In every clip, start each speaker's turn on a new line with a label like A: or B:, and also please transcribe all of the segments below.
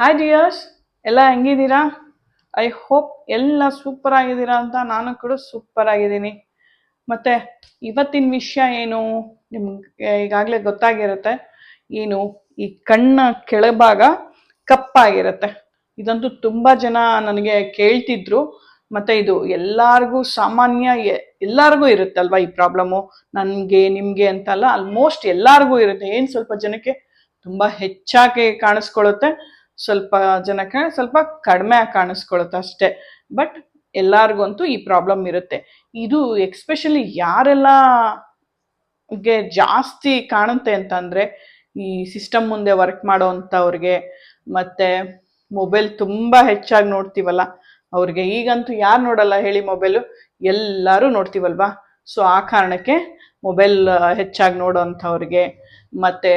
A: Hi dears ಎಲ್ಲ ಹೆಂಗಿದ್ದೀರಾ? I hope ಎಲ್ಲ ಸೂಪರ್ ಆಗಿದ್ದೀರಾ ಅಂತ ನಾನು ಕೂಡ ಸೂಪರ್ ಆಗಿದ್ದೀನಿ. ಮತ್ತೆ ಇವತ್ತಿನ ವಿಷಯ ಏನು? ನಿಮ್ಗೆ ಈಗಾಗಲೇ ಗೊತ್ತಾಗಿರುತ್ತೆ. ಏನು? ಈ ಕಣ್ಣ ಕೆಳಭಾಗ ಕಪ್ಪಾಗಿರುತ್ತೆ. ಇದಂತೂ ತುಂಬ ಜನ ನನಗೆ ಕೇಳ್ತಿದ್ರು. ಮತ್ತೆ ಇದು ಎಲ್ಲಾರ್ಗೂ ಸಾಮಾನ್ಯ ಎ- ಇರುತ್ತೆ ಅಲ್ವಾ ಈ ಪ್ರಾಬ್ಲಮ್ಮು ನನಗೆ, ನಿಮಗೆ ಅಂತಲ್ಲ ಆಲ್ಮೋಸ್ಟ್ ಎಲ್ಲಾರ್ಗೂ ಇರುತ್ತೆ. ಏನು ಸ್ವಲ್ಪ ಜನಕ್ಕೆ ತುಂಬ ಹೆಚ್ಚಾಗಿ ಕಾಣಿಸ್ಕೊಳ್ಳುತ್ತೆ ಸ್ವಲ್ಪ ಜನಕ್ಕೆ ಸ್ವಲ್ಪ ಕಡಿಮೆ ಆಗಿ ಕಾಣಿಸ್ಕೊಳ್ಳುತ್ತೆ ಅಷ್ಟೇ. ಬಟ್ ಎಲ್ಲಾರ್ಗಂತೂ ಈ ಪ್ರಾಬ್ಲಮ್ ಇರುತ್ತೆ. ಇದು ಎಕ್ಸ್ಪೆಷಲಿ ಯಾರೆಲ್ಲ ಗೆ ಜಾಸ್ತಿ ಕಾಣುತ್ತೆ ಅಂತಂದ್ರೆ ಈ ಸಿಸ್ಟಮ್ ಮುಂದೆ ವರ್ಕ್ ಮಾಡೋ ಅಂಥವ್ರಿಗೆ ಮತ್ತೆ ಮೊಬೈಲ್ ತುಂಬಾ ಹೆಚ್ಚಾಗಿ ನೋಡ್ತೀವಲ್ಲ, ಅವ್ರಿಗೆ ಈಗಂತೂ ಯಾರು ನೋಡಲ್ಲ ಹೇಳಿ ಮೊಬೈಲು ಎಲ್ಲರೂ ನೋಡ್ತೀವಲ್ವಾ? ಸೊ ಆ ಕಾರಣಕ್ಕೆ ಮೊಬೈಲ್ ಹೆಚ್ಚಾಗಿ ನೋಡೋ ಅಂಥವ್ರಿಗೆ ಮತ್ತೆ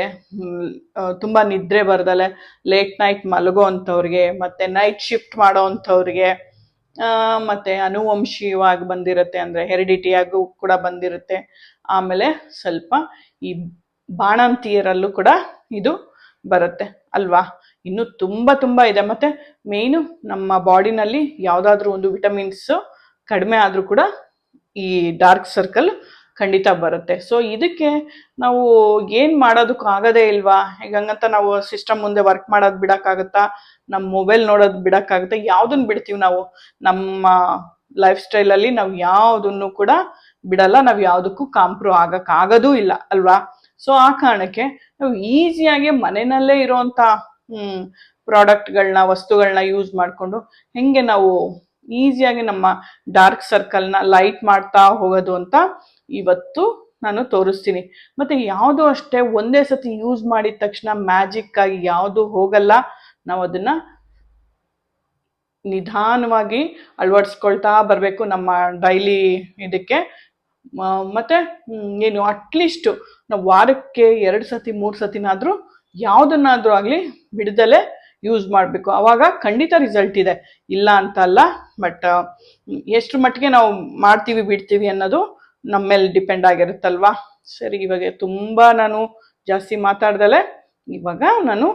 A: ತುಂಬಾ ನಿದ್ರೆ ಬರ್ದಲೆ. ಲೇಟ್ ನೈಟ್ ಮಲಗೋ ಅಂಥವ್ರಿಗೆ, ಮತ್ತೆ ನೈಟ್ ಶಿಫ್ಟ್ ಮಾಡೋ ಅಂಥವ್ರಿಗೆ ಮತ್ತೆ ಅನುವಂಶೀಯವಾಗಿ ಬಂದಿರುತ್ತೆ ಅಂದ್ರೆ ಹೆರಿಡಿಟಿಯಾಗೂ ಕೂಡ ಬಂದಿರುತ್ತೆ. ಆಮೇಲೆ ಸ್ವಲ್ಪ ಈ ಬಾಣಂತಿಯರಲ್ಲೂ ಕೂಡ ಇದು ಬರುತ್ತೆ ಅಲ್ವಾ? ಇನ್ನು ತುಂಬಾ ತುಂಬಾ ಇದೆ. ಮತ್ತೆ ಮೇಯ್ನು ನಮ್ಮ ಬಾಡಿನಲ್ಲಿ ಯಾವುದಾದ್ರೂ ಒಂದು ವಿಟಮಿನ್ಸ್ ಕಡಿಮೆ ಆದ್ರೂ ಕೂಡ ಈ ಡಾರ್ಕ್ ಸರ್ಕಲ್ ಖಂಡಿತ ಬರುತ್ತೆ. ಸೊ ಇದಕ್ಕೆ ನಾವು ಏನ್ ಮಾಡೋದಕ್ಕೂ ಆಗದೆ ಇಲ್ವಾ? ಹೇಗಂಗಂತ ನಾವು ಸಿಸ್ಟಮ್ ಮುಂದೆ ವರ್ಕ್ ಮಾಡೋದು ಬಿಡಕ್ಕಾಗತ್ತಾ? ನಮ್ಮ ಮೊಬೈಲ್ ನೋಡೋದು ಬಿಡಕ್ಕಾಗತ್ತಾ? ಯಾವುದನ್ನು ಬಿಡ್ತೀವಿ ನಾವು? ನಮ್ಮ ಲೈಫ್ ಸ್ಟೈಲಲ್ಲಿ ನಾವು ಯಾವುದನ್ನು ಕೂಡ ಬಿಡಲ್ಲ. ನಾವು ಯಾವುದಕ್ಕೂ ಕಾಂಪ್ರೂವ್ ಆಗೋದೂ ಇಲ್ಲ, ಅಲ್ವಾ? ಸೊ ಆ ಕಾರಣಕ್ಕೆ ನಾವು ಈಸಿಯಾಗಿ ಮನೆಯಲ್ಲೇ ಇರೋವಂಥ ಪ್ರಾಡಕ್ಟ್ಗಳನ್ನ ವಸ್ತುಗಳನ್ನ ಯೂಸ್ ಮಾಡಿಕೊಂಡು ಹೆಂಗೆ ನಾವು ಈಸಿಯಾಗಿ ನಮ್ಮ ಡಾರ್ಕ್ ಸರ್ಕಲ್ನ ಲೈಟ್ ಮಾಡ್ತಾ ಹೋಗೋದು ಅಂತ ಇವತ್ತು ನಾನು ತೋರಿಸ್ತೀನಿ. ಮತ್ತೆ ಯಾವುದು ಅಷ್ಟೇ ಒಂದೇ ಸತಿ ಯೂಸ್ ಮಾಡಿದ ತಕ್ಷಣ ಮ್ಯಾಜಿಕ್ ಆಗಿ ಯಾವುದು ಹೋಗಲ್ಲ. ನಾವು ಅದನ್ನ ನಿಧಾನವಾಗಿ ಅಳವಡಿಸ್ಕೊಳ್ತಾ ಬರಬೇಕು ನಮ್ಮ ಡೈಲಿ ಇದಕ್ಕೆ. ಮತ್ತೆ ಏನು ಅಟ್ಲೀಸ್ಟ್ ನಾವು ವಾರಕ್ಕೆ ಎರಡು ಸತಿ, ಮೂರು ಸತಿನಾದರೂ ಯಾವುದನ್ನಾದ್ರೂ ಆಗಲಿ ಬಿಡದಲೆ ಯೂಸ್ ಮಾಡಬೇಕು. ಆವಾಗ ಖಂಡಿತ ರಿಸಲ್ಟ್ ಇದೆ. ಇಲ್ಲ ಅಂತ ಅಲ್ಲ ಬಟ್ ಎಷ್ಟು ಮಟ್ಟಿಗೆ ನಾವು ಮಾಡ್ತೀವಿ, ಬಿಡ್ತೀವಿ ಅನ್ನೋದು ನಮ್ಮ ಮೇಲೆ ಡಿಪೆಂಡ್ ಆಗಿರುತ್ತಲ್ವಾ? ಸರಿ, ಇವಾಗ ತುಂಬ ನಾನು ಜಾಸ್ತಿ ಮಾತಾಡ್ದಲೆ ಇವಾಗ ನಾನು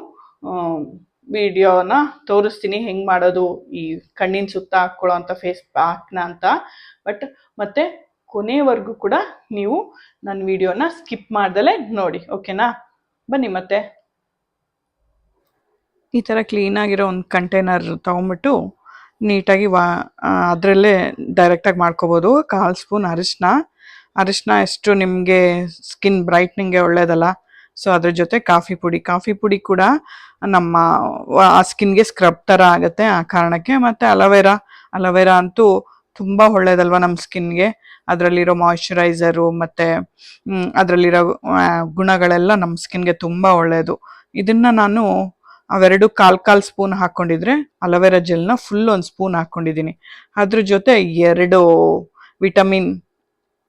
A: ವಿಡಿಯೋನ ತೋರಿಸ್ತೀನಿ, ಹೆಂಗೆ ಮಾಡೋದು, ಈ ಕಣ್ಣಿನ ಸುತ್ತ ಹಾಕ್ಕೊಳ್ಳೋ ಅಂಥ ಫೇಸ್ ಪ್ಯಾಕ್ನ ಅಂತ. ಬಟ್ ಮತ್ತೆ ಕೊನೆವರೆಗೂ ಕೂಡ ನೀವು ನನ್ನ ವಿಡಿಯೋನ ಸ್ಕಿಪ್ ಮಾಡ್ದಲೆ ನೋಡಿ ಓಕೆನಾ ಬನ್ನಿ ಮತ್ತೆ. ಈ ಥರ ಕ್ಲೀನಾಗಿರೋ ಒಂದು ಕಂಟೈನರ್ ತೊಗೊಂಬಿಟ್ಟು ನೀಟಾಗಿ ವಾ ಅದರಲ್ಲೇ ಡೈರೆಕ್ಟಾಗಿ ಮಾಡ್ಕೋಬೋದು. ಕಾಲು ಸ್ಪೂನ್ ಅರಿಶಿನ. ಅರಿಶಿನ ಎಷ್ಟು ನಿಮಗೆ ಸ್ಕಿನ್ ಬ್ರೈಟ್ನಿಂಗ್ಗೆ ಒಳ್ಳೇದಲ್ಲ ಸೊ ಅದ್ರ ಜೊತೆ ಕಾಫಿ ಪುಡಿ. ಕಾಫಿ ಪುಡಿ ಕೂಡ ನಮ್ಮ, ಆ ಸ್ಕಿನ್ಗೆ ಸ್ಕ್ರಬ್ ಥರ ಆಗುತ್ತೆ ಆ ಕಾರಣಕ್ಕೆ. ಮತ್ತು ಅಲೋವೆರಾ ಅಲೋವೆರಾ ಅಂತೂ ತುಂಬ ಒಳ್ಳೇದಲ್ವಾ ನಮ್ಮ ಸ್ಕಿನ್ಗೆ ಅದರಲ್ಲಿರೋ ಮಾಯಿಶ್ಚರೈಸರು ಮತ್ತು ಅದರಲ್ಲಿರೋ ಗುಣಗಳೆಲ್ಲ ನಮ್ಮ ಸ್ಕಿನ್ಗೆ ತುಂಬ ಒಳ್ಳೆಯದು ಇದನ್ನು ನಾನು ಅವೆರಡು ಕಾಲ್ ಕಾಲ್ ಸ್ಪೂನ್ ಹಾಕೊಂಡಿದ್ರೆ ಅಲೋವೆರಾ ಜೆಲ್ನ ಫುಲ್ ಒಂದು ಸ್ಪೂನ್ ಹಾಕೊಂಡಿದ್ದೀನಿ. ಅದ್ರ ಜೊತೆ ಎರಡು ವಿಟಮಿನ್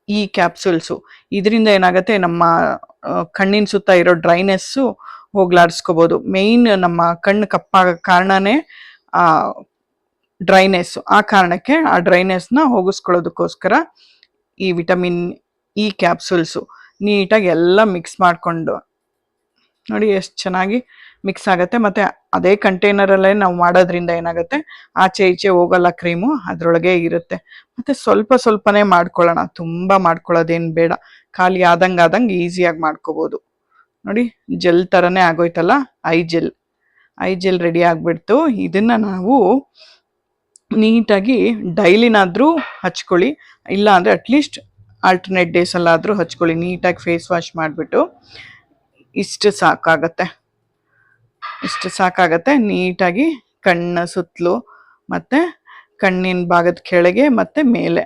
A: ಇ ಕ್ಯಾಪ್ಸೂಲ್ಸು. ಇದರಿಂದ ಏನಾಗುತ್ತೆ ನಮ್ಮ ಕಣ್ಣಿನ ಸುತ್ತ ಇರೋ ಡ್ರೈನೆಸ್ಸು ಹೋಗ್ಲಾಡಿಸ್ಕೋಬೋದು. ಮೇಯ್ನ್ ನಮ್ಮ ಕಣ್ಣು ಕಪ್ಪಾಗ ಕಾರಣನೇ, ಆ ಡ್ರೈನೆಸ್ ಆ ಕಾರಣಕ್ಕೆ ಆ ಡ್ರೈನೆಸ್ನ ಹೋಗಿಸ್ಕೊಳ್ಳೋದಕ್ಕೋಸ್ಕರ ಈ ವಿಟಮಿನ್ ಇ ಕ್ಯಾಪ್ಸೂಲ್ಸು ನೀಟಾಗಿ ಎಲ್ಲ ಮಿಕ್ಸ್ ಮಾಡಿಕೊಂಡು ನೋಡಿ ಎಷ್ಟು ಚೆನ್ನಾಗಿ ಮಿಕ್ಸ್ ಆಗುತ್ತೆ. ಮತ್ತೆ ಅದೇ ಕಂಟೈನರಲ್ಲೇ ನಾವು ಮಾಡೋದ್ರಿಂದ ಏನಾಗುತ್ತೆ, ಆಚೆ ಈಚೆ ಹೋಗಲ್ಲ ಕ್ರೀಮು, ಅದರೊಳಗೆ ಇರುತ್ತೆ. ಮತ್ತೆ ಸ್ವಲ್ಪ ಸ್ವಲ್ಪನೇ ಮಾಡ್ಕೊಳ್ಳೋಣ. ತುಂಬ ಮಾಡ್ಕೊಳ್ಳೋದೇನು ಬೇಡ. ಖಾಲಿ ಆದಂಗೆ ಆದಂಗೆ ಈಸಿಯಾಗಿ ಮಾಡ್ಕೋಬೋದು. ನೋಡಿ, ಜೆಲ್ ಥರನೇ ಆಗೋಯ್ತಲ್ಲ? Eye gel. Eye gel ready ಆಗಿಬಿಡ್ತು. ಇದನ್ನ ನಾವು ನೀಟಾಗಿ ಡೈಲಿನಾದರೂ ಹಚ್ಕೊಳ್ಳಿ. ಇಲ್ಲ ಅಂದರೆ ಅಟ್ಲೀಸ್ಟ್ ಆಲ್ಟರ್ನೇಟ್ ಡೇಸಲ್ಲಾದರೂ ಹಚ್ಕೊಳ್ಳಿ. ನೀಟಾಗಿ ಫೇಸ್ ವಾಶ್ ಮಾಡಿಬಿಟ್ಟು ಇಷ್ಟು ಸಾಕಾಗತ್ತೆ. ಇಷ್ಟು ಸಾಕಾಗತ್ತೆ. ನೀಟಾಗಿ ಕಣ್ಣ ಸುತ್ತಲೂ ಮತ್ತು ಕಣ್ಣಿನ ಭಾಗದ ಕೆಳಗೆ ಮತ್ತು ಮೇಲೆ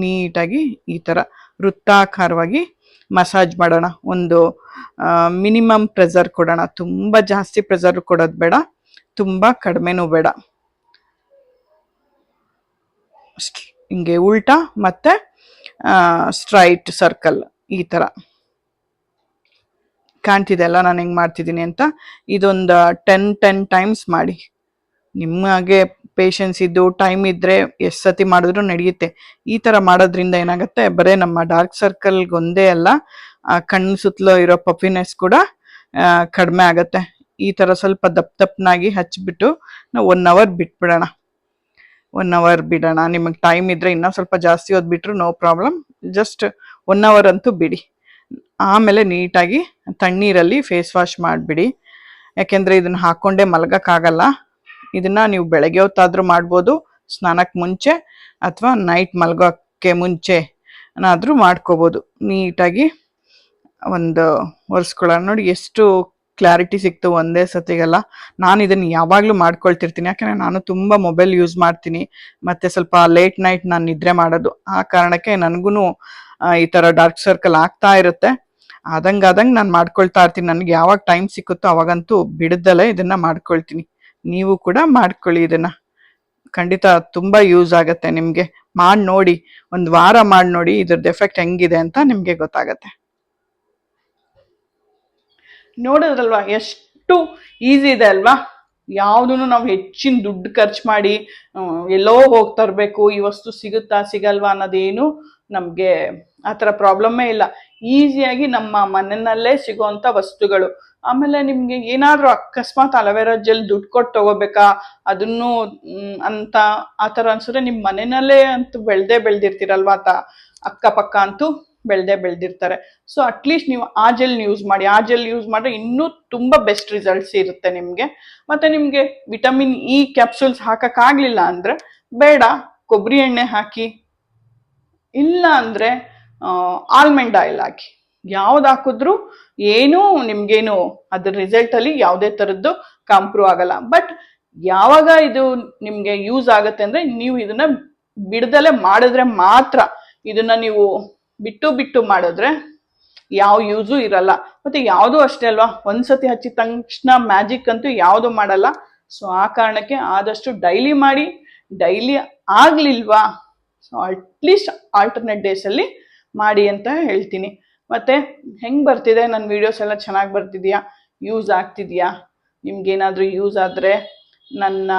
A: ನೀಟಾಗಿ ಈ ಥರ ವೃತ್ತಾಕಾರವಾಗಿ ಮಸಾಜ್ ಮಾಡೋಣ. ಒಂದು ಮಿನಿಮಮ್ ಪ್ರೆಸರ್ ಕೊಡೋಣ. ತುಂಬ ಜಾಸ್ತಿ ಪ್ರೆಸರ್ ಕೊಡೋದು ಬೇಡ. ತುಂಬ ಕಡಿಮೆನೂ ಬೇಡ. ಹಿಂಗೆ ಉಲ್ಟಾ ಮತ್ತು ಸ್ಟ್ರೈಟ್ ಸರ್ಕಲ್ ಈ ಥರ ಕಾಣ್ತಿದೆ ಅಲ್ಲ ನಾನು ಹೆಂಗೆ ಮಾಡ್ತಿದ್ದೀನಿ ಅಂತ ಇದೊಂದು ಟೆನ್ ಟೆನ್ ಟೈಮ್ಸ್ ಮಾಡಿ. ನಿಮಗೆ ಪೇಷನ್ಸ್ ಇದ್ದು ಟೈಮ್ ಇದ್ದರೆ ಎಷ್ಟು ಸತಿ ಮಾಡಿದ್ರು ನಡೆಯುತ್ತೆ. ಈ ಥರ ಮಾಡೋದ್ರಿಂದ ಏನಾಗುತ್ತೆ, ಬರೀ ನಮ್ಮ ಡಾರ್ಕ್ ಸರ್ಕಲ್ಗೊಂದೇ ಅಲ್ಲ ಕಣ್ಣು ಸುತ್ತಲೂ ಇರೋ ಪಫಿನೆಸ್ ಕೂಡ ಕಡಿಮೆ ಆಗುತ್ತೆ. ಈ ಥರ ಸ್ವಲ್ಪ ದಪ್ಪ ದಪ್ಪನಾಗಿ ಹಚ್ಚಿಬಿಟ್ಟು ನಾವು ಒನ್ ಅವರ್ ಬಿಟ್ಬಿಡೋಣ. ಒನ್ ಅವರ್ ಬಿಡೋಣ. ನಿಮಗೆ ಟೈಮ್ ಇದ್ರೆ ಇನ್ನೂ ಸ್ವಲ್ಪ ಜಾಸ್ತಿ ಬಿಟ್ಟರು no problem just one hour ಅಂತೂ ಬಿಡಿ. ಆಮೇಲೆ ನೀಟಾಗಿ ತಣ್ಣೀರಲ್ಲಿ ಫೇಸ್ ವಾಶ್ ಮಾಡಿಬಿಡಿ. ಯಾಕೆಂದರೆ ಇದನ್ನು ಹಾಕ್ಕೊಂಡೇ ಮಲಗೋಕ್ಕಾಗಲ್ಲ. ಇದನ್ನು ನೀವು ಬೆಳಗ್ಗೆ ಹೊತ್ತಾದರೂ ಮಾಡ್ಬೋದು ಸ್ನಾನಕ್ಕೆ ಮುಂಚೆ ಅಥವಾ ನೈಟ್ ಮಲಗೋಕ್ಕೆ ಮುಂಚೆ ಆದರೂ ಮಾಡ್ಕೋಬೋದು. ನೀಟಾಗಿ ಒಂದು ಒರೆಸ್ಕೊಳ್ಳೋಣ ನೋಡಿ ಎಷ್ಟು ಕ್ಲಾರಿಟಿ ಸಿಕ್ತು ಒಂದೇ ಸತಿಗೆಲ್ಲ. ನಾನು ಇದನ್ನು ಯಾವಾಗಲೂ ಮಾಡ್ಕೊಳ್ತಿರ್ತೀನಿ. ಯಾಕಂದರೆ ನಾನು ತುಂಬ ಮೊಬೈಲ್ ಯೂಸ್ ಮಾಡ್ತೀನಿ. ಮತ್ತು ಸ್ವಲ್ಪ ಲೇಟ್ ನೈಟ್ ನಾನು ನಿದ್ರೆ ಮಾಡೋದು. ಆ ಕಾರಣಕ್ಕೆ ನನಗೂ ಈ ಥರ ಡಾರ್ಕ್ ಸರ್ಕಲ್ ಆಗ್ತಾ ಇರುತ್ತೆ. ಆದಂಗೆ ಆದಂಗೆ ನಾನು ಮಾಡ್ಕೊಳ್ತಾ ಇರ್ತೀನಿ. ನನಗೆ ಯಾವಾಗ ಟೈಮ್ ಸಿಕ್ಕುತ್ತೋ ಅವಾಗಂತೂ ಬಿಡದಲ್ಲೇ ಇದನ್ನು ಮಾಡ್ಕೊಳ್ತೀನಿ. ನೀವು ಕೂಡ ಮಾಡ್ಕೊಳ್ಳಿ ಇದನ್ನು. ಖಂಡಿತ ತುಂಬ ಯೂಸ್ ಆಗುತ್ತೆ ನಿಮಗೆ. ಮಾಡಿ ನೋಡಿ ಒಂದು ವಾರ ಮಾಡಿ ನೋಡಿ ಇದ್ರದ್ದು ಎಫೆಕ್ಟ್ ಹೆಂಗಿದೆ ಅಂತ ನಿಮಗೆ ಗೊತ್ತಾಗತ್ತೆ. ನೋಡಿದ್ರಲ್ವಾ? ಎಷ್ಟು ಈಸಿ ಇದೆ ಅಲ್ವಾ? ಯಾವುದನ್ನು ನಾವು ಹೆಚ್ಚಿನ ದುಡ್ಡು ಖರ್ಚು ಮಾಡಿ ಎಲ್ಲೋ ಹೋಗಿ ತರಬೇಕು, ಈ ವಸ್ತು ಸಿಗುತ್ತಾ ಸಿಗಲ್ವಾ ಅನ್ನೋದೇನು ನಮಗೆ ಆ ಥರ ಪ್ರಾಬ್ಲಮ್ಮೇ ಇಲ್ಲ. ಈಸಿಯಾಗಿ ನಮ್ಮ ಮನೆಯಲ್ಲೇ ಸಿಗೋವಂಥ ವಸ್ತುಗಳು. ಆಮೇಲೆ ನಿಮಗೆ ಏನಾದರೂ ಅಕಸ್ಮಾತ್ ಅಲವೇರಾ ಜೆಲ್ ದುಡ್ಡು ಕೊಟ್ಟು ತಗೋಬೇಕಾ? ಅದನ್ನು ಅಂತ ಆ ಥರ ಅನ್ಸಿದ್ರೆ ನಿಮ್ಮ ಮನೆಯಲ್ಲೇ ಅಂತೂ ಬೆಳೆದೇ ಬೆಳೆದಿರ್ತೀರಲ್ವಾ ಆತ? ಅಕ್ಕಪಕ್ಕ ಅಂತೂ? ಬೆಳೆದೇ ಬೆಳೆದಿರ್ತಾರೆ. ಸೊ ಅಟ್ಲೀಸ್ಟ್ ನೀವು ಆ ಜೆಲ್ ಯೂಸ್ ಮಾಡಿ, ಆ ಜೆಲ್ ಯೂಸ್ ಮಾಡಿದ್ರೆ ಇನ್ನೂ ತುಂಬ ಬೆಸ್ಟ್ ರಿಸಲ್ಟ್ಸ್ ಇರುತ್ತೆ ನಿಮಗೆ. ಮತ್ತು ನಿಮಗೆ ವಿಟಮಿನ್ ಇ ಕ್ಯಾಪ್ಸೂಲ್ಸ್ ಹಾಕೋಕ್ಕಾಗಲಿಲ್ಲ ಅಂದರೆ ಬೇಡ, ಕೊಬ್ಬರಿ ಎಣ್ಣೆ ಹಾಕಿ, ಇಲ್ಲ ಅಂದರೆ ಆಲ್ಮಂಡ್ ಆಯಿಲ್ ಹಾಕಿ. ಯಾವ್ದು ಹಾಕಿದ್ರು ಏನೂ ನಿಮ್ಗೇನು ಅದ್ರ ರಿಸಲ್ಟಲ್ಲಿ ಯಾವುದೇ ಥರದ್ದು ಕಾಂಪ್ರೂವ್ ಆಗಲ್ಲ. ಬಟ್ ಯಾವಾಗ ಇದು ನಿಮಗೆ ಯೂಸ್ ಆಗುತ್ತೆ ಅಂದರೆ ನೀವು ಇದನ್ನ ಬಿಡದಲ್ಲೇ ಮಾಡಿದ್ರೆ ಮಾತ್ರ ಇದನ್ನ ನೀವು ಬಿಟ್ಟು ಬಿಟ್ಟು ಮಾಡಿದ್ರೆ ಯಾವ ಯೂಸು ಇರಲ್ಲ. ಮತ್ತೆ ಯಾವುದೂ ಅಷ್ಟೇ ಅಲ್ವಾ? ಒಂದ್ಸತಿ ಹಚ್ಚಿದ ತಕ್ಷಣ ಮ್ಯಾಜಿಕ್ ಅಂತೂ ಯಾವುದು ಮಾಡಲ್ಲ. ಸೊ ಆ ಕಾರಣಕ್ಕೆ ಆದಷ್ಟು ಡೈಲಿ ಮಾಡಿ, ಡೈಲಿ ಆಗ್ಲಿಲ್ವಾ? ಸೊ ಅಟ್ಲೀಸ್ಟ್ ಆಲ್ಟರ್ನೇಟ್ ಡೇಸಲ್ಲಿ ಮಾಡಿ ಅಂತ ಹೇಳ್ತೀನಿ. ಮತ್ತೆ ಹೆಂಗೆ ಬರ್ತಿದೆ? ನನ್ನ ವಿಡಿಯೋಸ್ ಎಲ್ಲ ಚೆನ್ನಾಗಿ ಬರ್ತಿದೆಯಾ? ಯೂಸ್ ಆಗ್ತಿದೆಯಾ? ನಿಮ್ಗೇನಾದರೂ ಯೂಸ್ ಆದರೆ ನನ್ನ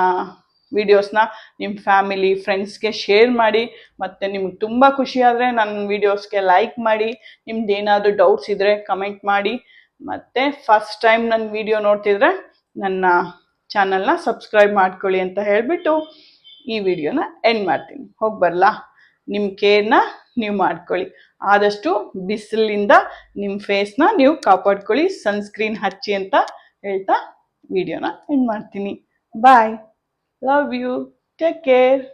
A: ವೀಡಿಯೋಸ್ನ ನಿಮ್ಮ ಫ್ಯಾಮಿಲಿ ಫ್ರೆಂಡ್ಸ್ಗೆ ಶೇರ್ ಮಾಡಿ, ಮತ್ತು ನಿಮ್ಗೆ ತುಂಬ ಖುಷಿ ಆದರೆ ನನ್ನ ವೀಡಿಯೋಸ್ಗೆ ಲೈಕ್ ಮಾಡಿ, ನಿಮ್ದು ಏನಾದರೂ ಡೌಟ್ಸ್ ಇದ್ದರೆ ಕಮೆಂಟ್ ಮಾಡಿ, ಮತ್ತು ಫಸ್ಟ್ ಟೈಮ್ ನನ್ನ ವಿಡಿಯೋ ನೋಡ್ತಿದ್ರೆ ನನ್ನ ಚಾನಲ್ನ ಸಬ್ಸ್ಕ್ರೈಬ್ ಮಾಡ್ಕೊಳ್ಳಿ ಅಂತ ಹೇಳಿಬಿಟ್ಟು ಈ ವಿಡಿಯೋನ ಎಂಡ್ ಮಾಡ್ತೀನಿ. ಹೋಗಿ ಬರಲಾ? ನಿಮ್ಮ ಕೇರ್ನ ನೀವು ಮಾಡ್ಕೊಳ್ಳಿ. ಆದಷ್ಟು ಬಿಸಿಲಿಂದ ನಿಮ್ಮ ಫೇಸ್ನ ನೀವು ಕಾಪಾಡ್ಕೊಳ್ಳಿ ಸನ್ಸ್ಕ್ರೀನ್ ಹಚ್ಚಿ ಅಂತ ಹೇಳ್ತಾ ವಿಡಿಯೋನ ಎಂಡ್ ಮಾಡ್ತೀನಿ. ಬಾಯ್ Love you. Take care.